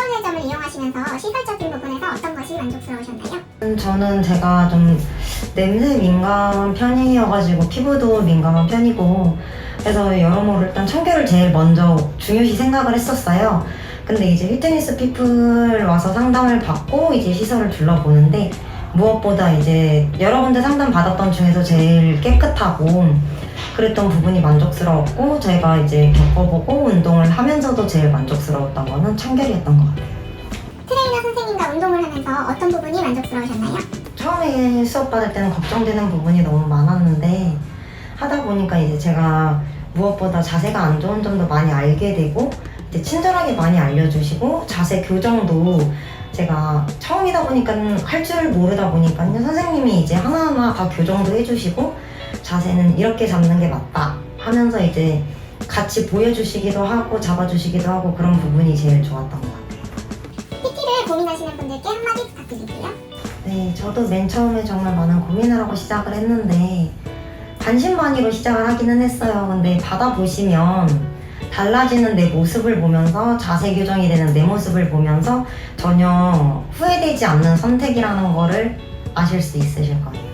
케어의점을 이용하시면서 시설적인 부분에서 어떤 것이 만족스러우셨나요? 음, 저는 제가 좀 냄새 민감한 편이어가지고 피부도 민감한 편이고 그래서 여러모로 일단 청결을 제일 먼저 중요시 생각을 했었어요. 근데 이제 휘트니스 피플 와서 상담을 받고 이제 시설을 둘러보는데 무엇보다 이제 여러 군데 상담 받았던 중에서 제일 깨끗하고 그랬던 부분이 만족스러웠고 제가 이제 겪어보고 운동을 하면서도 제일 만족스러웠던 거는 청결이었던 것 같아요. 트레이너 선생님과 운동을 하면서 어떤 부분이 만족스러우셨나요? 처음에 수업 받을 때는 걱정되는 부분이 너무 많았는데 하다 보니까 이제 제가 무엇보다 자세가 안 좋은 점도 많이 알게 되고 이제 친절하게 많이 알려주시고 자세 교정도 제가 처음이다 보니까 할 줄 모르다 보니까요 선생님이 이제 하나하나 다 교정도 해주시고 자세는 이렇게 잡는 게 맞다 하면서 이제 같이 보여주시기도 하고 잡아주시기도 하고 그런 부분이 제일 좋았던 것 같아요. PT를 고민하시는 분들께 한마디 부탁드릴게요. 네, 저도 맨 처음에 정말 많은 고민을 하고 시작을 했는데 반신반의로 시작을 하기는 했어요. 근데 받아보시면 달라지는 내 모습을 보면서 자세 교정이 되는 내 모습을 보면서 전혀 후회되지 않는 선택이라는 거를 아실 수 있으실 거예요.